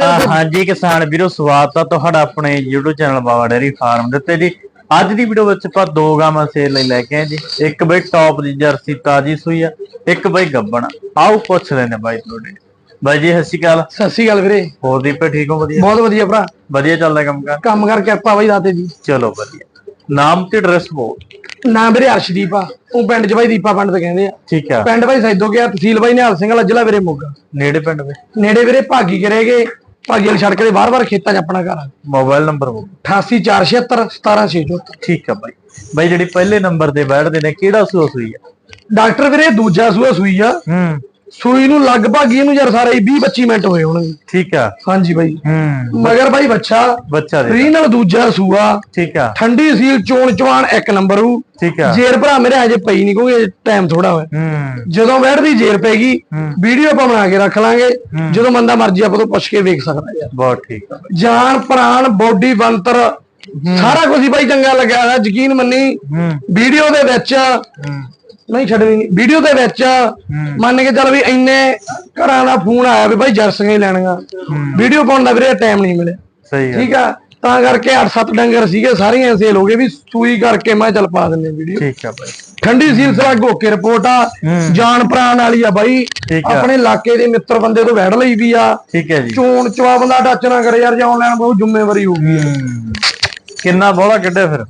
ਹਾਂਜੀ ਕਿਸਾਨ ਵੀਰੋ ਸਵਾਗਤ ਆ ਤੁਹਾਡਾ ਆਪਣੇ YouTube channel Baba dairy farm ਦੇ ਉੱਤੇ ਜੀ। ਅੱਜ ਦੀ ਵੀਡੀਓ ਵਿੱਚ ਆਪਾਂ ਦੋ ਗਾਵਾਂ ਸੇਲ ਲਈ ਲੈ ਕੇ ਆਏ ਜੀ। ਇੱਕ ਬਈ ਟੌਪ ਦੀ ਜਰਸੀ ਤਾਜੀ ਸੂਈ ਆ ਇੱਕ ਬਈ ਗੱਬਣ ਆਓ ਪੁੱਛ ਲੈਨੇ ਬਾਈ ਤੁਹਾਡੇ। ਬਾਈ ਜੀ ਸਤਿ ਸ਼੍ਰੀ ਅਕਾਲ। ਸਤਿ ਸ਼੍ਰੀ ਅਕਾਲ ਵੀਰੇ। ਹੋਰ ਦੀਪੇ ਠੀਕ ਹੋ? ਵਧੀਆ? ਬਹੁਤ ਵਧੀਆ ਭਰਾ। ਵਧੀਆ ਚੱਲਦਾ ਕੰਮ ਕਰ ਕੰਮ ਕਰ ਕਿਰਪਾ ਬਾਈ ਦਾਤੇ ਜੀ ਚਲੋ ਵਧੀਆ। ਨਾਮ ਤੇ ਐਡਰੈਸ ਬੋਲ। ਨਾਮ ਵੀਰੇ ਅਰਸ਼ਦੀਪ ਆ। ਉਹ ਪਿੰਡ ਚ ਬਾਈ ਦੀਪਾ ਪਿੰਡ ਤੇ ਕਹਿੰਦੇ ਆ। ਠੀਕ ਆ। ਪਿੰਡ ਬਾਈ ਸੈਦੋ ਗਿਆ ਤਹਿਸੀਲ ਬਾਈ ਨਿਹਾਲ ਸਿੰਘ ਵਾਲਾ ਜ਼ਿਲ੍ਹਾ ਵੀਰੇ ਮੋਗਾ। ਨੇੜੇ ਪਿੰਡ ਦੇ? ਨੇੜੇ ਵੀਰੇ ਭਾਗੀ ਕਰੇਗੇ ਭਾਗੀ ਵਾਲੀ ਸੜਕ ਦੇ ਬਾਰ-ਬਾਰ ਖੇਤਾਂ 'ਚ ਆਪਣਾ ਘਰ ਆ। ਮੋਬਾਈਲ ਨੰਬਰ ਬੋਲ 88476 17674 ਠੀਕ ਆ ਬਾਈ। ਬਾਈ ਜਿਹੜੀ ਪਹਿਲੇ ਨੰਬਰ ਤੇ ਬੈਠਦੇ ਨੇ ਕਿਹੜਾ ਸੂਆ ਸੂਈ ਆ? ਡਾਕਟਰ ਵੀਰੇ ਦੂਜਾ ਸੂਆ ਸੂਈ ਆ। ਹੂੰ। ਸੂਈ ਨੂੰ ਲਗਭਗ ਇਹਨੂੰ ਯਾਰ ਸਾਰੇ 20 25 ਮਿੰਟ ਹੋਏ ਹੋਣਗੇ। ਠੀਕ ਆ। ਹਾਂਜੀ ਬਾਈ। ਹੂੰ ਮਗਰ ਬਾਈ ਬੱਚਾ। ਬੱਚਾ ਦੇ ਰੀਨਲ ਦੂਜਾ ਸੂਆ। ਠੀਕ ਆ। ਠੰਡੀ ਸੀਲ ਚੋਣ ਚਵਾਨ ਇੱਕ ਨੰਬਰ ਹੂ ਠੀਕ ਆ। ਜੇਰ ਭਰਾ ਮੇਰੇ ਹਜੇ ਪਈ ਨਹੀਂ ਕਿਉਂਕਿ ਟਾਈਮ ਥੋੜਾ ਹੋਇਆ। ਜਦੋਂ ਬੈਠਦੀ ਜੇਰ ਪੈਗੀ। ਵੀਡੀਓ ਆਪਾਂ ਬਣਾ ਕੇ ਰੱਖ ਲਾਂਗੇ। ਜਦੋਂ ਬੰਦਾ ਮਰਜ਼ੀ ਆਪਾਂ ਤੋਂ ਪੁੱਛ ਕੇ ਵੇਖ ਸਕਦਾ ਯਾਰ। ਬਹੁਤ ਠੀਕ ਆ। ਜਾਨ ਪ੍ਰਾਣ ਬੋਡੀ ਬੰਤਰ ਸਾਰਾ ਕੁਝ ਹੀ ਬਾਈ ਚੰਗਾ ਲੱਗਿਆ ਯਕੀਨ ਮੰਨੀ। ਵੀਡੀਓ ਦੇ ਵਿੱਚ ਨਹੀਂ ਛੱਡਣੀ। ਵੀਡੀਓ ਦੇ ਵਿੱਚ ਮੰਨ ਕੇ ਚੱਲ ਵੀ ਇੰਨੇ ਘਰਾਂ ਦਾ ਫੋਨ ਆਇਆ ਵੀ ਬਾਈ ਜਰਸੀਆਂ ਹੀ ਲੈਣੀਆਂ। ਵੀਡੀਓ ਪਾਉਣ ਦਾ ਵੀਰੇ ਟਾਈਮ ਨਹੀਂ ਮਿਲਿਆ। ਸਹੀ ਠੀਕ ਆ? ਤਾਂ ਕਰਕੇ 8-7 ਡੰਗਰ ਸੀਗੇ ਸਾਰੀਆਂ ਸੇਲ ਹੋ ਗਏ ਵੀ ਸੂਈ ਕਰਕੇ ਮੈਂ ਚੱਲ ਪਾ ਦਿੰਨੇ ਵੀਡੀਓ। ਠੀਕ ਆ ਬਾਈ। ਠੰਡੀ ਸੀਲ ਸਰਾ ਗੋਕੇ ਰਿਪੋਰਟ ਆ ਜਾਨ ਪ੍ਰਾਣ ਵਾਲੀ ਆ ਬਾਈ। ਆਪਣੇ ਇਲਾਕੇ ਦੇ ਮਿੱਤਰ ਬੰਦੇ ਤੋਂ ਵੈੜ ਲਈ ਵੀ ਆ। ਠੀਕ ਹੈ ਜੀ। ਚੋਣ ਚਵਾ ਬੰਦਾ ਟੱਚ ਨਾ ਕਰੇ ਯਾਰ ਜੇ ਆਨਲਾਈਨ ਬਹੁਤ ਜ਼ਿੰਮੇਵਾਰੀ ਹੋਊਗੀ ਹੂੰ। ਕਿੰਨਾ ਬੋਲਾ ਕੱਢਿਆ ਫਿਰ?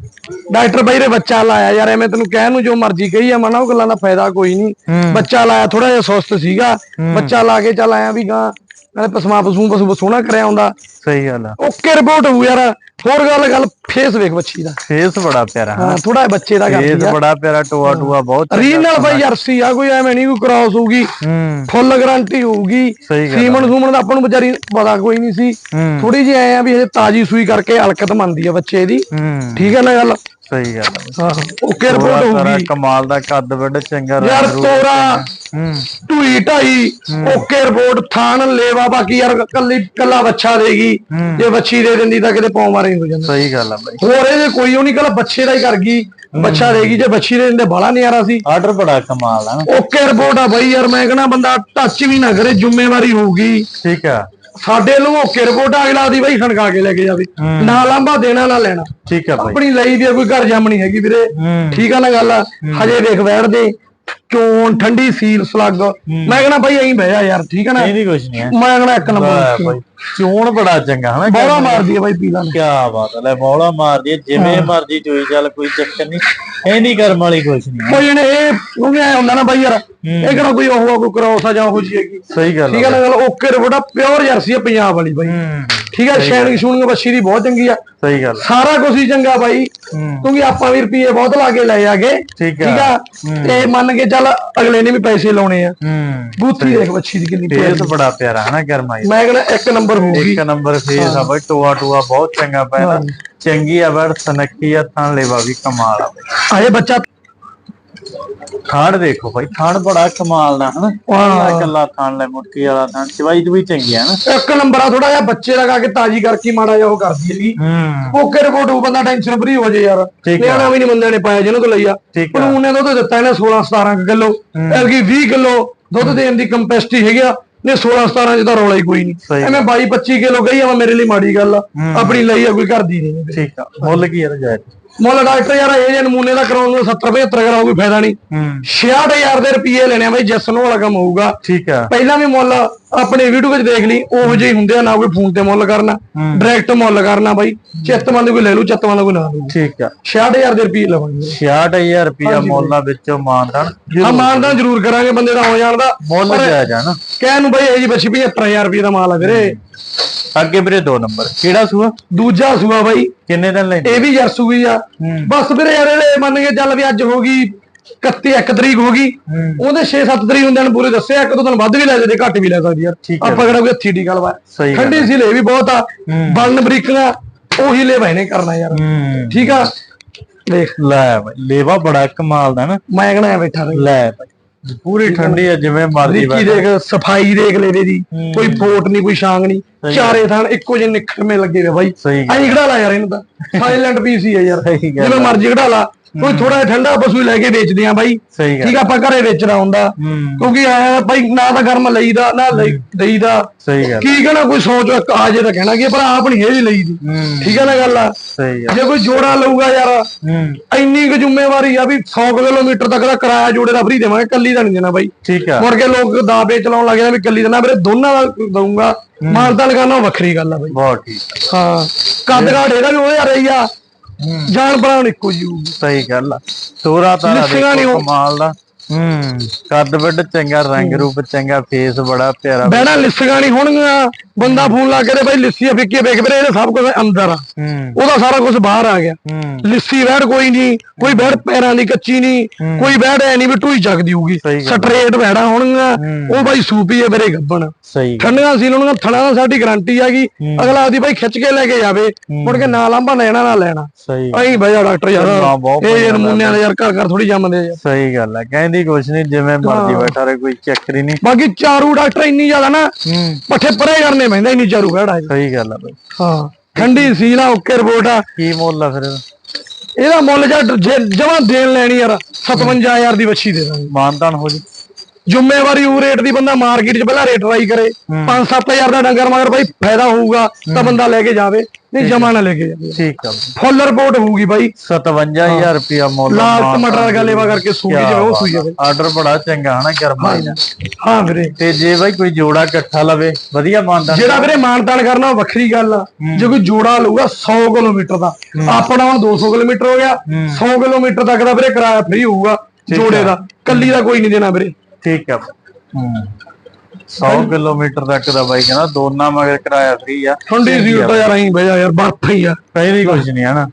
ਡਾਕਟਰ ਬਾਈ ਰੇ ਬੱਚਾ ਲਾਇਆ ਯਾਰ ਐਵੇਂ ਤੈਨੂੰ ਕਹਿਣ ਨੂੰ ਜੋ ਮਰਜ਼ੀ ਕਹੀ ਆ ਮਨਾ ਉਹ ਗੱਲਾਂ ਦਾ ਫਾਇਦਾ ਕੋਈ ਨਹੀਂ। ਬੱਚਾ ਲਾਇਆ ਥੋੜਾ ਜਿਹਾ ਸੁਸਤ ਸੀਗਾ। ਬੱਚਾ ਲਾ ਕੇ ਚੱਲ ਆਇਆ ਵੀ ਗਾ। ਨਾਲੇ ਪਸਮਾ ਪਸੂ ਪਸੂ ਸੋਹਣਾ ਕਰਿਆ ਹੁੰਦਾ। ਸਹੀ ਗੱਲ ਆ। ਓਕੇ ਰਿਪੋਰਟ ਹੋਊ ਯਾਰ। ਹੋਰ ਗੱਲ ਗੱਲ ਫੇਸ ਵੇਖ ਬੱਚੀ ਦਾ। ਫੇਸ ਬੜਾ ਪਿਆਰਾ। ਹਾਂ ਥੋੜਾ ਬੱਚੇ ਦਾ ਫੇਸ ਕਰਦੀ ਆ ਬੜਾ ਪਿਆਰਾ ਟੋਆ ਟੋਆ ਬਹੁਤ ਰੀਨ ਨਾਲ ਬਾਈ ਜਰਸੀ ਆ ਕੋਈ ਐਵੇਂ ਨਹੀਂ ਕੋਈ ਕ੍ਰਾਸ ਹੋਊਗੀ। ਹੂੰ। ਫੁੱਲ ਗਾਰੰਟੀ ਹੋਊਗੀ। ਸੀਮਨ ਸੂਮਨ ਦਾ ਆਪਾਂ ਨੂੰ ਵਿਚਾਰੀ ਪਤਾ ਕੋਈ ਨਹੀਂ ਸੀ। ਹੂੰ। ਥੋੜੀ ਜਿਹੀ ਐ ਆ ਵੀ ਇਹ ਤਾਜੀ ਸੂਈ ਕਰਕੇ ਹਲਕਤ ਮੰਨਦੀ ਆ ਬੱਚੇ ਦੀ। ਹੂੰ। ਠੀਕ ਹੈ ਨਾ ਗੱਲ? ਸਹੀ ਗੱਲ ਆ। ਹਾਂ ਓਕੇ ਟੋਆ ਰਿਪੋਰਟ ਸਾਰਾ ਹੋਊਗੀ? ਕਮਾਲ ਦਾ ਕੱਦ ਵੱਡ ਚੰਗਾ ਰੰਗ ਯਾਰ ਰੂਪ। ਤੋਰਾ ਹੂੰ। ਢੂਈ ਢਾਈ ਓਕੇ ਰਿਪੋਰਟ ਥਾਨ ਲੇਵਾ ਬਾਕੀ ਯਾਰ ਕੱਲੀ ਕੱਲਾ ਬੱਚਾ ਦੇਗੀ ਜੇ ਬੱਚੀ ਦੇ ਦਿੰਦੀ ਤਾਂ ਕਿਤੇ ਪੌਂ ਮਾਰੇ ਹੋ ਜਾਂਦਾ। ਸਹੀ ਗੱਲ ਆ ਬਾਈ। ਹੋਰ ਇਹਦੇ ਕੋਈ ਉਹ ਨਹੀਂ ਕੱਲਾ ਬੱਚੇ ਦਾ ਹੀ ਕਰ ਗਈ। ਬੱਚਾ ਦੇਗੀ ਜੇ ਬੱਚੀ ਦੇ ਦਿੰਦੇ ਬਾਲਾ ਨਿਆਰਾ ਸੀ। ਆਰਡਰ ਬੜਾ ਕਮਾਲ ਆ ਨਾ। ਓਕੇ ਰਿਪੋਰਟ ਆ ਬਾਈ ਯਾਰ ਮੈਂ ਕਹਣਾ ਬੰਦਾ ਟੱਚ ਵੀ ਨਾ ਕਰੇ ਜ਼ਿੰਮੇਵਾਰੀ ਹੋਊਗੀ। ਠੀਕ ਆ। ਸਾਡੇ ਨੂੰ ਓਕੇ ਰਿਪੋਰਟ ਅਗਲਾ ਦੀ ਬਾਈ ਖਣਕਾ ਕੇ ਲੈ ਕੇ ਜਾਵੇ। ਨਾ ਲਾਂਭਾ ਦੇਣਾ ਨਾ ਲੈਣਾ। ਠੀਕ ਆ ਬਾਈ। ਆਪਣੀ ਲਈ ਦੀ ਕੋਈ ਘਰ ਜੰਮ ਨਹੀਂ ਹੈਗੀ ਵੀਰੇ। ਹੂੰ। ਠੀਕ ਆ ਨਾ ਗੱਲ ਹਜੇ ਵੇਖ ਬੈਠਦੇ ਚੋਣ ਠੰਡੀ ਸੀਲ ਸਲੱਗ। ਮੈਂ ਕਹਣਾ ਬਾਈ ਐਂ ਬਹਿ ਜਾ ਯਾਰ ਠੀਕ ਆ ਨਾ? ਨਹੀਂ ਕੁਛ ਨਹੀਂ ਹੈ ਮੈਂ ਕਹਣਾ ਇੱਕ ਨੰਬਰ ਚੋਣ ਬੜਾ ਚੰਗਾ ਹਨਾ? ਬੋਲਾ ਮਾਰਦੀ ਆ ਬਾਈ ਪੀਲਾ ਨੇ। ਕੀ ਬਾਤ ਹੈ ਲੈ ਬੌਲਾ ਮਾਰਦੀ ਹੈ ਜਿਵੇਂ ਮਰਜ਼ੀ ਚੋਈ ਚੱਲ ਕੋਈ ਚੱਕਰ ਨਹੀਂ ਇਹ ਨਹੀਂ ਕਰਮ ਵਾਲੀ ਕੁਛ ਨਹੀਂ ਕੋਈ ਨੇ ਇਹ ਉਹਨੇ ਐ ਹੁੰਦਾ ਨਾ ਬਾਈ ਯਾਰ? ਇਹ ਕਿਹੜਾ ਕੋਈ ਉਹ ਕੋਈ ਕ੍ਰੋਸ ਆ ਜਾਂ ਉਹ ਜੀ ਹੈਗੀ? ਸਹੀ ਗੱਲ ਠੀਕ ਆ ਨਾ ਗੱਲ ਓਕੇ ਆ ਪਿਓਰ ਜਰਸੀ ਆ ਪੰਜਾਬ ਵਾਲੀ ਬਾਈ। ਹੂੰ। ਠੀਕ ਆ ਸ਼ੈਨਿੰਗ ਸ਼ੂਨਿੰਗ ਬੱਚੀ ਦੀ ਬਹੁਤ ਚੰਗੀ ਆ। ਸਹੀ ਗੱਲ ਸਾਰਾ ਕੁਝ ਹੀ ਚੰਗਾ ਬਾਈ। ਹੂੰ। ਕਿਉਂਕਿ ਆਪਾਂ ਵੀ ਰੁਪਏ ਬਹੁਤ ਲਾ ਕੇ ਲਏ ਆਗੇ। ਠੀਕ ਆ। ਆ? ਤੇ ਮੰਨ ਕੇ ਚੱਲ ਅਗਲੇ ਨੇ ਵੀ ਪੈਸੇ ਲਾਉਣੇ ਆ। ਹੂੰ। ਬੂਥੀ ਦੇਖ ਬੱਚੀ ਦੀ ਕਿੰਨੀ ਪਿਆਰੀ। ਫੇਸ ਬੜਾ ਪਿਆਰਾ ਹੈ ਨਾ ਕਰਮਾਈ ਮੈਂ ਕਹਿੰਦਾ ਇੱਕ ਨੰਬਰ ਹੋਊਗੀ। ਇੱਕ ਨੰਬਰ ਫੇਸ ਆ ਬਾਈ ਟੋਆ ਟੋਆ ਬਹੁਤ ਚੰਗਾ ਪੈਣਾ ਚੰਗੀ ਆ ਬੜ ਸਨੱਖੀ ਆ ਥਾਂ ਲੈਵਾ ਵੀ ਕਮਾਲ ਆ ਆਏ ਬੱਚਾ ਥਾਣ ਦੇਖੋ ਬਾਈ ਥਾਣ ਬੜਾ ਕਮਾਲ ਦਾ ਹਨਾ। ਕੱਲਾ ਕੱਲਾ ਥਾਣ ਲੈ ਮੁੱਠੀ ਵਾਲਾ ਥਾਣ ਚਵਾਈ ਵੀ ਚੰਗੀ ਆ ਨਾ ਇੱਕ ਨੰਬਰ ਆ ਥੋੜਾ ਜਿਹਾ ਬੱਚੇ ਲਗਾ ਕੇ ਤਾਜੀ ਕਰਕੇ ਮਾੜਾ ਜਿਹਾ ਉਹ ਕਰਦੀ ਹੈਗੀ। ਹੂੰ। ਓਕੇ ਰਿਪੋਰਟ ਉਹ ਬੰਦਾ ਟੈਨਸ਼ਨ ਫਰੀ ਹੋ ਜੇ ਯਾਰ। ਨਿਆਣਾ ਵੀ ਨਹੀਂ ਬੰਦੇ ਨੇ ਪਾਇਆ ਜਿਹਨਾਂ ਤੋਂ ਲਈਆ ਠੀਕ ਆ। ਕਾਨੂੰਨ ਨੇ ਦੁੱਧ ਦਿੱਤਾ ਇਹਨੇ 16 17 ਕਿਲੋ ਐਲਗੀ 20 ਕਿਲੋ ਦੁੱਧ ਦੇਣ ਦੀ ਕੰਪੈਸਿਟੀ ਹੈਗੀ ਆ। ਨੇ 16 17 ਚ ਤਾਂ ਰੌਲਾ ਹੀ ਕੋਈ ਨਹੀਂ ਐਵੇਂ 22 25 ਕਿਲੋ ਗਈ ਆ ਮੇਰੇ ਲਈ ਮਾੜੀ ਗੱਲ ਆ। ਆਪਣੀ ਲਈ ਆ ਕੋਈ ਕਰਦੀ ਨਹੀਂ ਠੀਕ ਆ। ਮੁੱਲ ਕੀ ਆ ਜਾਇਜ਼ ਮੁੱਲ ਡਾਕਟਰ ਯਾਰ ਇਹ ਜੇ ਨਮੂਨੇ ਦਾ ਕਰਾਉਣ ਨੂੰ 70 75 ਕਰਾਉ ਕੋਈ ਫਾਇਦਾ ਨਹੀਂ। ਹੂੰ। 66000 ਦੇ ਰੁਪਏ ਲੈਣੇ ਆ ਬਈ ਜਸਨ ਵਾਲਾ ਕੰਮ ਹੋਊਗਾ। ਠੀਕ ਆ। ਪਹਿਲਾਂ ਵੀ ਮੁੱਲ ਆਪਣੇ ਵੀਡੀਓ ਵਿੱਚ ਦੇਖ ਲਈ ਉਹੋ ਜਿਹੇ ਹੁੰਦੇ ਆ ਨਾ ਕੋਈ ਫੋਨ ਤੇ ਮੁੱਲ ਕਰਨਾ ਡਾਇਰੈਕਟ ਮੁੱਲ ਕਰਨਾ ਬਾਈ। ਚਿੱਤਮੰਦ ਕੋਈ ਲੈ ਲੂ ਚਿੱਤਮੰਦ ਕੋਈ ਨਾ ਲੂ ਠੀਕ ਆ। 66000 ਦੇ ਰੁਪਏ ਲਵਾਂਗੇ। 66000 ਰੁਪਿਆ ਮੁੱਲਾਂ ਵਿੱਚੋਂ ਮਾਨਦਾਨ ਹਾਂ ਮਾਨਦਾਨ ਜ਼ਰੂਰ ਕਰਾਂਗੇ ਬੰਦੇ ਦਾ ਹੋ ਜਾਣ ਦਾ। ਮੁੱਲ ਜਾਇਜ਼ ਆ ਨਾ। ਕਹਿਣ ਨੂੰ ਬਾਈ ਇਹ ਜੀ ਬੱਚੀ 75000 ਰੁਪਏ ਦਾ ਮਾਲ ਆ ਵੀਰੇ। ਅੱਗੇ ਵੀਰੇ ਦੋ ਨੰਬਰ। ਕਿਹੜਾ ਸੂਆ? ਦੂਜਾ ਸੂਆ ਬਾਈ। ਕਿੰਨੇ ਦਿਨ ਲੈਂਦੇ? ਇਹ ਵੀ ਜਰਸੂ ਗਈ ਆ। ਬਸ ਵੀਰੇ ਯਾਰ ਇਹਦੇ ਮੰਨ ਕੇ ਚੱਲ ਵੀ ਅੱਜ ਹੋ ਗਈ 31 1 ਤਰੀਕ ਹੋ ਗਈ। ਉਹਦੇ 6-7 ਤਰੀਕ ਹੁੰਦੇ ਨੇ ਪੂਰੇ ਦੱਸਿਆ ਇੱਕ ਦੋ ਦਿਨ ਵੱਧ ਵੀ ਲੈ ਜਾਂਦੇ ਘੱਟ ਵੀ ਲੈ ਸਕਦੀ ਯਾਰ। ਆਪਾਂ ਕਿਹੜਾ ਕੋਈ ਹੱਥੀ ਦੀ ਗੱਲ ਵਾ ਠੰਡੀ ਸੀ ਲੈ ਵੀ ਬਹੁਤ ਆ। ਬਲਨ ਬਰੀਕੀਆਂ ਉਹੀ ਲੈ ਬੈਨੇ ਕਰਨਾ ਯਾਰ। ਠੀਕ ਆ? ਦੇਖ। ਲੈ ਬਾਈ ਲੇਵਾ ਬੜਾ ਕਮਾਲ ਦਾ ਨਾ। ਮੈਂ ਕਹਣਾ ਬੈਠਾ ਰਹੀ। ਲੈ ਬਾਈ। ਪੂਰੀ ਠੰਡੀ ਆ ਜਿਵੇਂ ਮਰਜ਼ੀ ਬਰੀਕੀ ਦੇਖ ਸਫ਼ਾਈ ਦੇਖ ਲੈਦੇ ਦੀ ਕੋਈ ਫੋਟ ਨਹੀਂ ਕੋਈ ਸ਼ਾਂਗ ਨਹੀਂ। ਚਾਰੇ ਥਾਣ ਇੱਕੋ ਜਿਹੇ ਨਿਖਰਮੇ ਲੱਗੇ ਵੇ ਬਾਈ। ਐਂ ਖੜਾ ਲਾ ਯਾਰ ਇਹਨੂੰ ਤਾਂ। ਸਾਇਲੈਂਟ ਪੀਸ ਹੀ ਆ ਯਾਰ। ਸਹੀ ਗੱਲ ਜਿਵੇਂ ਮਰਜ਼ੀ ਖੜਾ ਲਾ। ਕੋਈ ਥੋੜਾ ਜਿਹਾ ਠੰਡਾ ਪਸ਼ੂ ਲੈ ਕੇ ਵੇਚਦੇ ਆ ਬਾਈ। ਠੀਕ ਆ ਆਪਾਂ ਘਰੇ ਵੇਚਣਾ ਹੁੰਦਾ। ਕਿਉਂਕਿ ਆਇਆ ਬਾਈ ਨਾ ਤਾਂ ਗਰਮ ਲਈਦਾ ਨਾ ਲਈ ਦਈਦਾ। ਸਹੀ ਗੱਲ। ਕੀ ਕਹਣਾ ਕੋਈ ਸੋਚ ਇੱਕ ਆ ਜੇ ਤਾਂ ਕਹਿਣਾ ਕਿ ਪਰ ਆਪ ਨਹੀਂ ਇਹ ਲਈ ਦੀ ਹੂੰ। ਠੀਕ ਆ ਨਾ ਗੱਲ ਆ? ਜੇ ਕੋਈ ਜੋੜਾ ਲਊਗਾ ਯਾਰ ਇੰਨੀ ਕੁ ਜ਼ਿੰਮੇਵਾਰੀ ਆ ਵੀ 100 ਕਿਲੋਮੀਟਰ ਤੱਕ ਦਾ ਕਿਰਾਇਆ ਜੋੜੇ ਦਾ ਫਰੀ ਦੇਵਾਂਗੇ ਕੱਲੀ ਦਾ ਨਹੀਂ ਦੇਣਾ ਬਾਈ। ਠੀਕ ਆ। ਮੁੜ ਕੇ ਲੋਕ ਦਾਬੇ ਚਲਾਉਣ ਲੱਗ ਜਾਂਦੇ ਵੀ ਕੱਲੀ ਦੇਣਾ ਵੀਰੇ ਦੋਨਾਂ ਦਾ ਦਊਂਗਾ। ਮਾਨਤਾ ਲਗਾਉਣਾ ਉਹ ਵੱਖਰੀ ਗੱਲ ਆ ਬਾਈ। ਬਹੁਤ ਠੀਕ। ਹਾਂ। ਕੱਦ ਘਾਟ ਇਹਦਾ ਵੀ ਉਹਦੇ ਆ ਰਹੀ ਆ। ਹੂੰ। ਜਾਨ ਬਣਾਉਣ ਇੱਕੋ ਜੀ ਹੋਊਗੀ। ਸਹੀ ਗੱਲ ਆ। ਤੋਰਾ ਤਾਰਾ ਲਿਖਿਆ ਨੀ ਦੇਖੋ ਉਹ। ਕਮਾਲ ਦਾ। ਹੂੰ ਕੱਦ ਵੱਡ ਚੰਗਾ ਰੰਗ ਰੂਪ ਚੰਗਾ ਫੇਸ ਬੜਾ ਪਿਆਰਾ ਬਹਿਣਾ ਲਿਸੀਆਂ ਨਹੀਂ ਹੋਣਗੀਆਂ ਬੰਦਾ ਫੋਨ ਲਾ ਕੇ ਤੇ ਬਾਈ ਲਿੱਸੀ ਫਿੱਕੀ ਵੇਖ ਵੀਰੇ ਇਹ ਸਭ ਕੁਝ ਅੰਦਰ ਆ। ਹੂੰ। ਉਹਦਾ ਸਾਰਾ ਕੁਝ ਬਾਹਰ ਆ ਗਿਆ। ਹੂੰ। ਲਿੱਸੀ ਵੈੜ ਕੋਈ ਨਹੀਂ ਕੋਈ ਵੈੜ ਪੈਰਾਂ ਦੀ ਕੱਚੀ ਨਹੀਂ ਕੋਈ ਵੈੜ ਐ ਨਹੀਂ ਵੀ ਢੂਈ ਚੱਕਦੀ ਹੋਊਗੀ। ਸਟਰੇਟ ਵੈੜਾਂ ਹੋਣਗੀਆਂ ਹੂੰ। ਉਹ ਬਾਈ ਸੂਪੀ ਹੈ ਵੀਰੇ ਗੱਬਣ। ਠੰਡੀਆਂ ਸੀ ਉਹਨਾਂ ਥਣਾ ਦਾ ਸਾਡੀ ਗਾਰੰਟੀ ਹੈਗੀ ਅਗਲਾ ਆਦੀ ਬਾਈ ਖਿੱਚ ਕੇ ਲੈ ਕੇ ਜਾਵੇ ਮੁੜ ਕੇ ਨਾ ਲਾਂਭਾ ਲੈਣਾ ਨਾ ਲੈਣਾ। ਸਹੀ। ਅਹੀਂ ਡਾਕਟਰ ਯਾਰ ਇਹ ਨਮੂਨਿਆਂ ਦੇ ਯਾਰ ਘਰ ਘਰ ਥੋੜੀ ਜੰਮਦੇ ਆ। ਸਹੀ ਗੱਲ ਆ ਕਹਿੰਦੀ ਕੁਛ ਨਹੀਂ ਜਿਵੇਂ ਮਰਜ਼ੀ ਬੈਠਾ ਰਹੇ ਕੋਈ ਚੱਕਰੀ ਨਹੀਂ। ਬਾਕੀ ਚਾਰੂ ਡਾਕਟਰ ਇੰਨੀ ਜ਼ਿਆਦਾ ਨਾ ਪੱਠੇ ਪਰੇ ਕਰਨੇ ਪੈਂਦਾ ਇੰਨੀ ਚਾਰੂ ਆ ਸਹੀ ਗੱਲ ਆ ਬਈ। ਹਾਂ ਠੰਡੀ ਸੀਲਾ ਓਕੇ ਰਿਪੋਰਟ ਆ। ਕੀ ਮੁੱਲ ਆ ਫਿਰ? ਇਹਦਾ? ਮੁੱਲ ਜਾਂ ਜਮਾ ਦੇਣ ਲੈਣੀ ਯਾਰ 57000 ਦੀ ਵੱਛੀ ਦੇ ਦਾਂਗੇ। ਮਾਨਤਾਨ ਹੋ ਜੀ। ਜ਼ਿੰਮੇਵਾਰੀ ਉਹ ਰੇਟ ਦੀ ਬੰਦਾ ਮਾਰਕੀਟ 'ਚ ਪਹਿਲਾਂ ਰੇਟ ਟਰਾਈ ਕਰੇ। 5-7000 ਦਾ ਡੰਗਰ ਮਗਰ ਬਾਈ ਫਾਇਦਾ ਹੋਊਗਾ ਤਾਂ ਬੰਦਾ ਲੈ ਕੇ ਜਾਵੇ ਨਹੀਂ ਜਮਾ ਨਾ ਲੈ ਕੇ ਜਾਵੇ। ਠੀਕ ਆ। ਫੁੱਲ ਰਿਪੋਰਟ ਹੋਊਗੀ ਬਾਈ। 57000 ਰੁਪਿਆ ਮੁੱਲ ਲਾਲ ਟਮਾਟਰ ਦਾ ਲੇਵਾ ਕਰਕੇ ਸੂਈ ਜਿਵੇਂ ਉਹ ਸੂਈ ਜਾਵੇ ਆਰਡਰ ਬੜਾ ਚੰਗਾ ਹਨਾ ਗਰਮਾ ਹਾਂ। ਵੀਰੇ। ਤੇ ਜੇ ਬਾਈ ਕੋਈ ਜੋੜਾ ਇਕੱਠਾ ਲਵੇ ਵਧੀਆ ਮਾਨਤਾਨ ਜਿਹੜਾ ਵੀਰੇ ਮਾਨਤਾਨ ਕਰਨਾ ਉਹ ਵੱਖਰੀ ਗੱਲ ਆ। ਜੇ ਕੋਈ ਜੋੜਾ ਲਊਗਾ 100 ਕਿਲੋਮੀਟਰ ਦਾ। ਆਪਣਾ ਹੁਣ 200 ਕਿਲੋਮੀਟਰ ਹੋ ਗਿਆ। 100 ਕਿਲੋਮੀਟਰ ਤੱਕ ਦਾ ਵੀਰੇ ਕਿਰਾਇਆ ਫ੍ਰੀ ਹੋਊਗਾ ਜੋੜੇ ਦਾ। ਕੱਲੀ ਦਾ ਕੋਈ ਨਹੀਂ ਦੇਣਾ ਵੀਰੇ। ਠੀਕ ਆ। ਹੂੰ। 100 ਕਿਲੋਮੀਟਰ ਤੱਕ ਦਾ ਬਾਈ ਕਹਿੰਦਾ ਦੋਨਾਂ ਮਗਰ ਕਿਰਾਇਆ ਫ੍ਰੀ ਆ। ਠੰਡੀ ਸੀ ਤਾਂ ਯਾਰ ਅਹੀਂ ਬਹਿ ਜਾ ਯਾਰ ਬਰਫ ਹੀ ਆ। ਪਹਿਲੀ ਕੁਝ ਨਹੀਂ ਹਨਾ।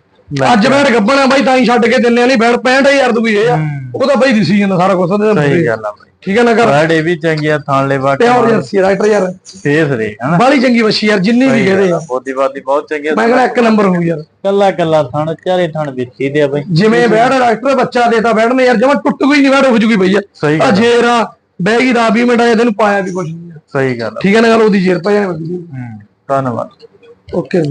ਅੱਜ ਬੈਠ ਗੱਬਣਾ ਬਾਈ ਤਾਂ ਹੀ ਛੱਡ ਕੇ ਦਿੰਨੇ ਨਹੀਂ ਬੈਠ 65000 ਦੀ ਇਹ ਆ। ਉਹ ਤਾਂ ਬਾਈ ਦਿਸੀ ਜਾਂਦਾ ਸਾਰਾ ਕੁਝ ਸਹੀ ਗੱਲ ਆ ਠੀਕ ਹੈ ਨਾ ਕਰ ਬਰਡ ਇਹ ਵੀ ਚੰਗੀ ਆ ਥਾਣ ਲੈ ਬਾਟ ਪਿਓਰ ਜਰਸੀ ਰਾਈਟਰ ਯਾਰ। ਫੇਸ ਰੇ ਹਨਾ ਬਾਲੀ ਚੰਗੀ ਵਛੀ ਯਾਰ ਜਿੰਨੀ ਵੀ ਕਹਦੇ ਆ ਬੋਦੀ ਬਾਦੀ ਬਹੁਤ ਚੰਗੀ ਆ। ਮੈਂ ਕਹਿੰਦਾ ਇੱਕ ਨੰਬਰ ਹੋਊ ਯਾਰ। ਕੱਲਾ ਕੱਲਾ ਥਣ ਚਾਰੇ ਥਣ ਵਿੱਚੀ ਦੇ ਆ ਬਾਈ। ਜਿਵੇਂ ਬੈਠ ਡਾਕਟਰ ਬੱਚਾ ਦੇਤਾ ਬੈਠ ਨੇ ਯਾਰ ਜਮਾ ਟੁੱਟ ਗਈ ਨਹੀਂ ਬੈਠ ਹੋ ਜੂਗੀ ਬਈ ਸਹੀ ਆ। ਜੇਰਾ ਬਹਿ ਗਈ ਦਾ 20 ਮਿੰਟ ਆਇਆ ਤੈਨੂੰ ਪਾਇਆ ਵੀ ਕੁਝ ਨਹੀਂ। ਸਹੀ ਗੱਲ ਠੀਕ ਹੈ ਨਾ ਗੱਲ ਉਹਦੀ ਜੇਰ ਪੈ ਜਾਣੀ ਹੂੰ ਧੰਨਵਾਦ। ਓਕੇ